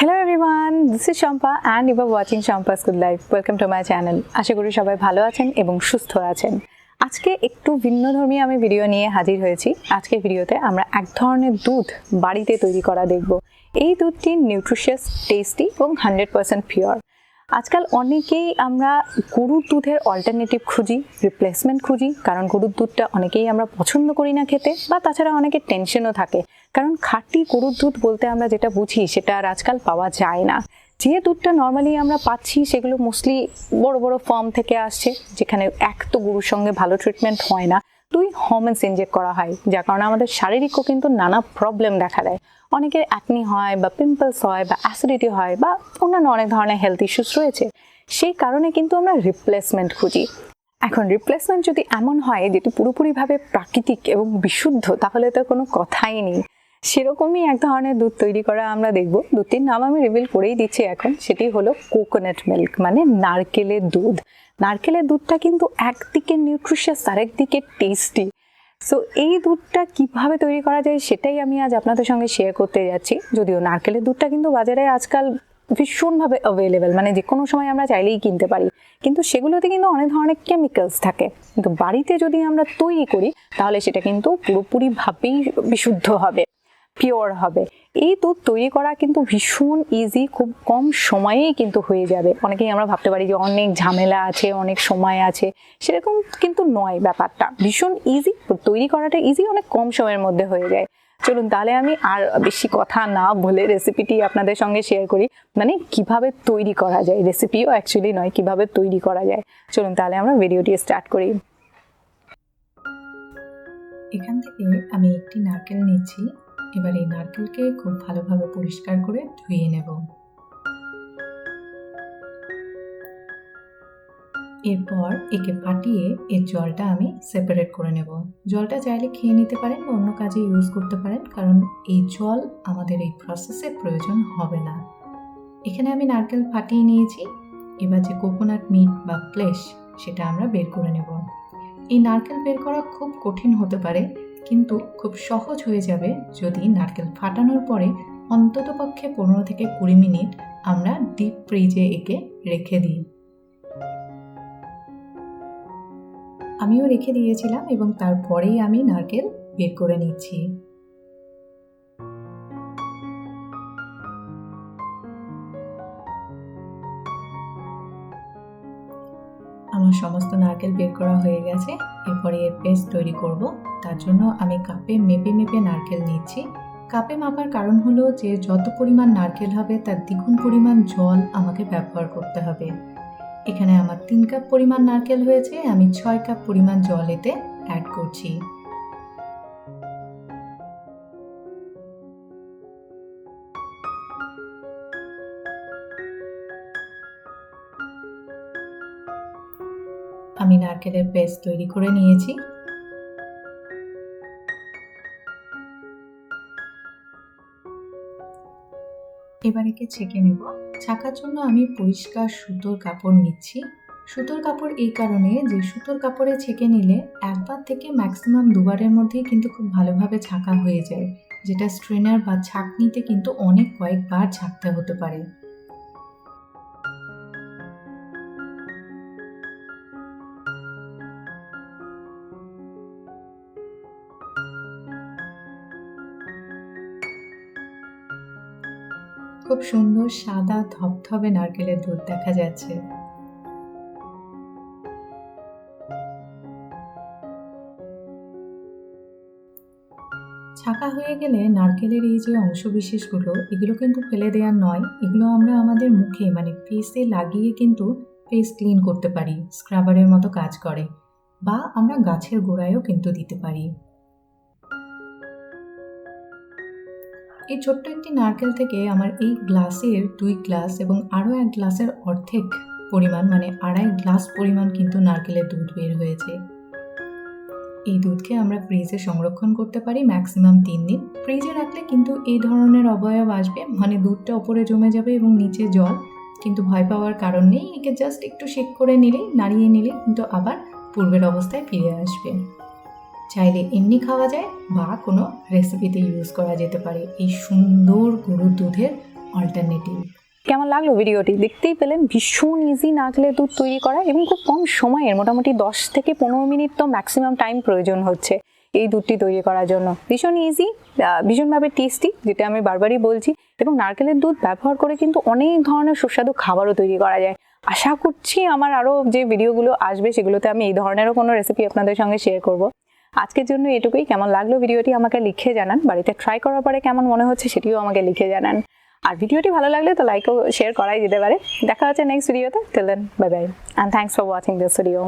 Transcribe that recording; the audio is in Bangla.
Everyone, this is Shampa and you are watching Shampa's Good Life. Welcome to my channel. আশা করি সবাই ভালো আছেন এবং সুস্থ আছেন। আজকে একটু ভিন্নধর্মী আমি ভিডিও নিয়ে হাজির হয়েছি। আজকের ভিডিওতে আমরা এক ধরনের দুধ বাড়িতে তৈরি করা দেখব। এই দুধটি নিউট্রিশিয়াস টেস্টি এবং হান্ড্রেড পার্সেন্ট পিওর আজকাল অনেকেই আমরা গরুর দুধের অল্টারনেটিভ খুঁজি রিপ্লেসমেন্ট খুঁজি, কারণ গরুর দুধটা অনেকেই আমরা পছন্দ করি না খেতে বা তাছাড়া অনেকের টেনশনও থাকে। কারণ খাঁটি গরুর দুধ বলতে আমরা যেটা বুঝি সেটা আর আজকাল পাওয়া যায় না। যে দুধটা নর্মালি আমরা পাচ্ছি সেগুলো মোস্টলি বড় বড় ফার্ম থেকে আসছে, যেখানে এক তো গরুর সঙ্গে ভালো ট্রিটমেন্ট হয় না। দুই হরমোনস ইনজেক্ট করা হয়, যার কারণে আমাদের শারীরিকও কিন্তু নানা প্রবলেম দেখা দেয়। অনেকের অ্যাকনি হয় বা পিম্পলস হয় বা অ্যাসিডিটি হয় বা অন্যান্য অনেক ধরনের হেলথ ইস্যুস রয়েছে, সেই কারণে কিন্তু আমরা রিপ্লেসমেন্ট খুঁজি। এখন রিপ্লেসমেন্ট যদি এমন হয়, যেটি পুরোপুরিভাবে প্রাকৃতিক এবং বিশুদ্ধ, তাহলে তো কোনো কথাই নেই। সেরকমই এক ধরনের দুধ তৈরি করা আমরা দেখব। দুধটির নাম আমি রিভিল করেই দিচ্ছি এখন। সেটি হলো কোকোনাট মিল্ক মানে নারকেলের দুধ। নারকেলের দুধটা কিন্তু একদিকে নিউট্রিশিয়াস আরেকদিকে টেস্টি সো এই দুধটা কীভাবে তৈরি করা যায় সেটাই আমি আজ আপনাদের সঙ্গে শেয়ার করতে যাচ্ছি। যদিও নারকেলের দুধটা কিন্তু বাজারে আজকাল ভীষণভাবে অ্যাভেলেবেল মানে যে কোনো সময় আমরা চাইলেই কিনতে পারি। কিন্তু সেগুলোতে কিন্তু অনেক ধরনের কেমিক্যালস থাকে। কিন্তু বাড়িতে যদি আমরা তৈরি করি, তাহলে সেটা কিন্তু পুরোপুরিভাবেই বিশুদ্ধ হবে। পিওর হবে। এই দুধ তৈরি করা কিন্তু ভীষণ ইজি খুব কম সময়েই কিন্তু হয়ে যাবে। অনেকেই আমরা ভাবতে পারি যে অনেক ঝামেলা আছে, অনেক সময় আছে। সেরকম কিন্তু নয় ব্যাপারটা। ভীষণ ইজি তৈরি করাটা ইজি অনেক কম সময়ের মধ্যে হয়ে যায়। চলুন তাহলে আমি আর বেশি কথা না বলে রেসিপিটি আপনাদের সঙ্গে শেয়ার করি। মানে কীভাবে তৈরি করা যায়? রেসিপিও অ্যাকচুয়ালি নয়, কীভাবে তৈরি করা যায়? চলুন তাহলে আমরা ভিডিওটি স্টার্ট করি। এখান থেকে আমি একটি নারকেল নিচ্ছি এবার এই নারকেলকে খুব ভালোভাবে পরিষ্কার করে ধুয়ে নেব। এরপর একে ফাটিয়ে এর জলটা আমি সেপারেট করে নেব। জলটা চাইলে খেয়ে নিতে পারেন বা অন্য কাজে ইউজ করতে পারেন, কারণ এই জল আমাদের এই প্রসেসে প্রয়োজন হবে না। এখানে আমি নারকেল ফাটিয়ে নিয়েছি। এবার যে কোকোনাট মিট বা ফ্লেশ সেটা আমরা বের করে নেব। এই নারকেল বের করা খুব কঠিন হতে পারে কিন্তু খুব সহজ হয়ে যাবে যদি নারকেল ফাটানোর পরে অন্তত পক্ষে পনেরো থেকে কুড়ি মিনিট আমরা ডিপ ফ্রিজে একে রেখে দিই। আমিও রেখে দিয়েছিলাম এবং তারপরেই আমি নারকেল বের করে নিচ্ছি। আমার সমস্ত নারকেল বের করা হয়ে গেছে। এরপরে এর পেস্ট তৈরি করব। তার জন্য আমি কাপে মেপে মেপে নারকেল নিচ্ছি। কাপে মাপার কারণ হলো যে, যত পরিমাণ নারকেল হবে, তার দ্বিগুণ পরিমাণ জল আমাকে ব্যবহার করতে হবে। এখানে আমার তিন কাপ পরিমাণ নারকেল হয়েছে। আমি ছয় কাপ পরিমাণ জল এতে অ্যাড করছি। আমি নারকেলের পেস্ট তৈরি করে নিয়েছি। এবার একে ছেঁকে নেব। ছাকার জন্য আমি পরিষ্কার সুতোর কাপড় নিচ্ছি। সুতোর কাপড় এই কারণে যে সুতোর কাপড়ে ছেঁকে নিলে একবার থেকে ম্যাক্সিমাম দুবারের মধ্যেই কিন্তু খুব ভালোভাবে ছাকা হয়ে যায়, যেটা স্ট্রেনার বা ছাঁকনিতে কিন্তু অনেক কয়েকবার ছাকতে হতে পারে। খুব সুন্দর সাদা ধবধবে নারকেলের দুধ দেখা যাচ্ছে। ছাকা হয়ে গেলে নারকেলের এই যে অংশবিশেষগুলো, এগুলো কিন্তু ফেলে দেওয়ার নয়, এগুলো আমরা আমাদের মুখে মানে ফেসে লাগিয়ে কিন্তু ফেস ক্লিন করতে পারি স্ক্রাবারের মতো কাজ করে, বা আমরা গাছের গোড়ায়ও কিন্তু দিতে পারি। এই ছোট্ট একটি নারকেল থেকে আমার এই গ্লাসের দুই গ্লাস এবং আরও এক গ্লাসের অর্ধেক পরিমাণ মানে আড়াই গ্লাস পরিমাণ কিন্তু নারকেলের দুধ বের হয়েছে। এই দুধকে আমরা ফ্রিজে সংরক্ষণ করতে পারি ম্যাক্সিমাম তিন দিন। ফ্রিজে রাখলে কিন্তু এই ধরনের অবয়ব আসবে মানে দুধটা ওপরে জমে যাবে এবং নিচে জল, কিন্তু ভয় পাওয়ার কারণ নেই। একে জাস্ট একটু শেক করে নিলেই, নাড়িয়ে নিলেই কিন্তু আবার পূর্বের অবস্থায় ফিরে আসবে। চাইলে এমনি খাওয়া যায় বা কোনো রেসিপিতে ইউজ করা যেতে পারে। এই সুন্দর গরুর দুধের অল্টারনেটিভ কেমন লাগল ভিডিওটি? দেখতেই পেলেন ভীষণ ইজি নারকেলের দুধ তৈরি করা এবং খুব কম সময়ের, মোটামুটি দশ থেকে পনেরো মিনিট তো ম্যাক্সিমাম টাইম প্রয়োজন হচ্ছে এই দুধটি তৈরি করার জন্য। ভীষণ ইজি ভীষণভাবে টেস্টি যেটা আমি বারবারই বলছি। এবং নারকেলের দুধ ব্যবহার করে কিন্তু অনেক ধরনের সুস্বাদু খাবারও তৈরি করা যায়। আশা করছি আমার আরও যে ভিডিওগুলো আসবে সেগুলোতে আমি এই ধরনেরও কোনো রেসিপি আপনাদের সঙ্গে শেয়ার করব। আজকের জন্য এটুকুই। কেমন লাগল ভিডিওটি আমাকে লিখে জানান। বাড়িতে ট্রাই করার পরে কেমন মনে হচ্ছে সেটিও আমাকে লিখে জানান। আর ভিডিওটি ভালো লাগলে তো লাইক ও শেয়ার করাই যেতে পারে। দেখা হচ্ছে নেক্সট ভিডিওতে till then bye bye and thanks for watching this video